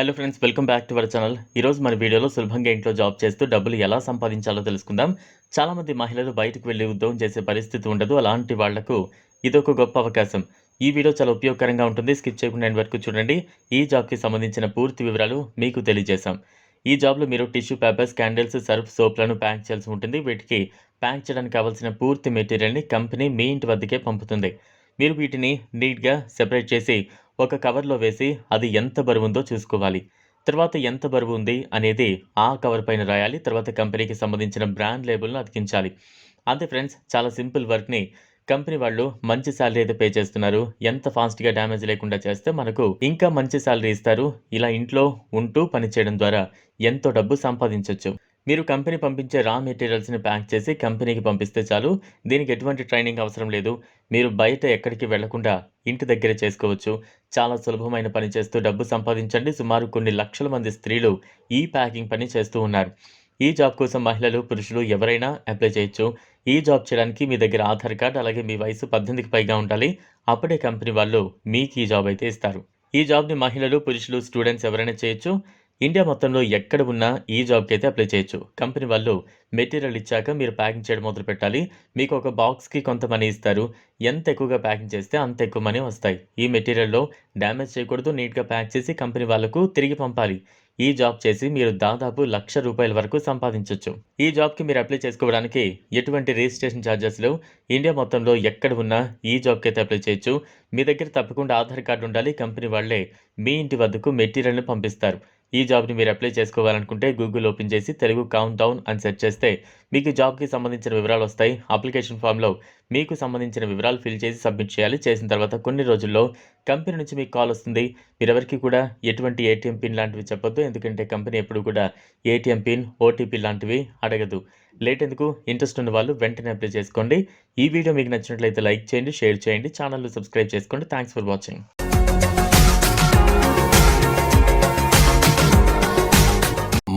Hello friends welcome back to our channel ఈరోజు మన వీడియోలో సులభంగా ఇంట్లో జాబ్ చేస్తూ డబ్బులు ఎలా సంపాదించాలో తెలుసుకుందాం. చాలామంది మహిళలు బయటకు వెళ్ళి ఉద్యోగం చేసే పరిస్థితి ఉండదు. అలాంటి వాళ్ళకు ఇదొక గొప్ప అవకాశం. ఈ వీడియో చాలా ఉపయోగకరంగా ఉంటుంది. స్కిప్ చేయకుండా వరకు చూడండి. ఈ జాబ్కి సంబంధించిన పూర్తి వివరాలు మీకు తెలియజేశాం. ఈ జాబ్లో మీరు టిష్యూ పేపర్స్ క్యాండిల్స్ సర్ఫ్ సోప్లను ప్యాక్ చేయాల్సి ఉంటుంది. వీటికి ప్యాక్ చేయడానికి కావాల్సిన పూర్తి మెటీరియల్ని కంపెనీ మీ ఇంటి వద్దకే పంపుతుంది. మీరు వీటిని నీట్గా సెపరేట్ చేసి ఒక కవర్లో వేసి అది ఎంత బరువు ఉందో చూసుకోవాలి. తర్వాత ఎంత బరువు ఉంది అనేది ఆ కవర్ పైన రాయాలి. తర్వాత కంపెనీకి సంబంధించిన బ్రాండ్ లేబుల్ను అతికించాలి. అంతే ఫ్రెండ్స్ చాలా సింపుల్ వర్క్ని కంపెనీ వాళ్ళు మంచి శాలరీ అయితే పే చేస్తున్నారు. ఎంత ఫాస్ట్గా డ్యామేజ్ లేకుండా చేస్తే మనకు ఇంకా మంచి శాలరీ ఇస్తారు. ఇలా ఇంట్లో ఉంటూ పని చేయడం ద్వారా ఎంతో డబ్బు సంపాదించవచ్చు మీరు కంపెనీ పంపించే రా మెటీరియల్స్ని ప్యాక్ చేసి కంపెనీకి పంపిస్తే చాలు. దీనికి ఎటువంటి ట్రైనింగ్ అవసరం లేదు. మీరు బయట ఎక్కడికి వెళ్ళకుండా ఇంటి దగ్గర చేసుకోవచ్చు. చాలా సులభమైన పని చేస్తూ డబ్బు సంపాదించండి. సుమారు కొన్ని లక్షల మంది స్త్రీలు ఈ ప్యాకింగ్ పని చేస్తూ ఉన్నారు. ఈ జాబ్ కోసం మహిళలు పురుషులు ఎవరైనా అప్లై చేయొచ్చు. ఈ జాబ్ చేయడానికి మీ దగ్గర ఆధార్ కార్డ్ అలాగే మీ వయసు పద్దెనిమిదికి పైగా ఉండాలి. అప్పుడే కంపెనీ వాళ్ళు మీకు ఈ జాబ్ అయితే ఇస్తారు. ఈ జాబ్ని మహిళలు పురుషులు స్టూడెంట్స్ ఎవరైనా చేయొచ్చు. ఇండియా మొత్తంలో ఎక్కడ ఉన్నా ఈ జాబ్కి అయితే అప్లై చేయొచ్చు. కంపెనీ వాళ్ళు మెటీరియల్ ఇచ్చాక మీరు ప్యాకింగ్ చేయడం మొదలు పెట్టాలి. మీకు ఒక బాక్స్కి కొంత మనీ ఇస్తారు. ఎంత ఎక్కువగా ప్యాకింగ్ చేస్తే అంత ఎక్కువ మనీ వస్తాయి. ఈ మెటీరియల్లో డ్యామేజ్ చేయకూడదు. నీట్గా ప్యాక్ చేసి కంపెనీ వాళ్ళకు తిరిగి పంపాలి. ఈ జాబ్ చేసి మీరు దాదాపు లక్ష రూపాయల వరకు సంపాదించవచ్చు ఈ జాబ్కి మీరు అప్లై చేసుకోవడానికి ఎటువంటి రిజిస్ట్రేషన్ ఛార్జెస్ లేవు ఇండియా మొత్తంలో ఎక్కడ ఉన్నా ఈ జాబ్కి అయితే అప్లై చేయొచ్చు. మీ దగ్గర తప్పకుండా ఆధార్ కార్డు ఉండాలి. కంపెనీ వాళ్ళే మీ ఇంటి వద్దకు మెటీరియల్ని పంపిస్తారు. ఈ జాబ్ని మీరు అప్లై చేసుకోవాలనుకుంటే గూగుల్ ఓపెన్ చేసి తెలుగు కౌంట్ డౌన్ అని సెర్చ్ చేస్తే మీకు జాబ్కి సంబంధించిన వివరాలు వస్తాయి. అప్లికేషన్ ఫామ్లో మీకు సంబంధించిన వివరాలు ఫిల్ చేసి సబ్మిట్ చేయాలి. చేసిన తర్వాత కొన్ని రోజుల్లో కంపెనీ నుంచి మీకు కాల్ వస్తుంది. మీరెవరికి కూడా ఎటువంటి ఏటీఎం పిన్ లాంటివి చెప్పొద్దు. ఎందుకంటే కంపెనీ ఎప్పుడు కూడా ఏటీఎం పిన్ ఓటీపీ లాంటివి అడగదు. లేట్ ఎందుకు? ఇంట్రెస్ట్ ఉన్న వాళ్ళు వెంటనే అప్లై చేసుకోండి. ఈ వీడియో మీకు నచ్చినట్లయితే లైక్ చేయండి షేర్ చేయండి ఛానల్ను సబ్స్క్రైబ్ చేసుకోండి. Thanks for watching.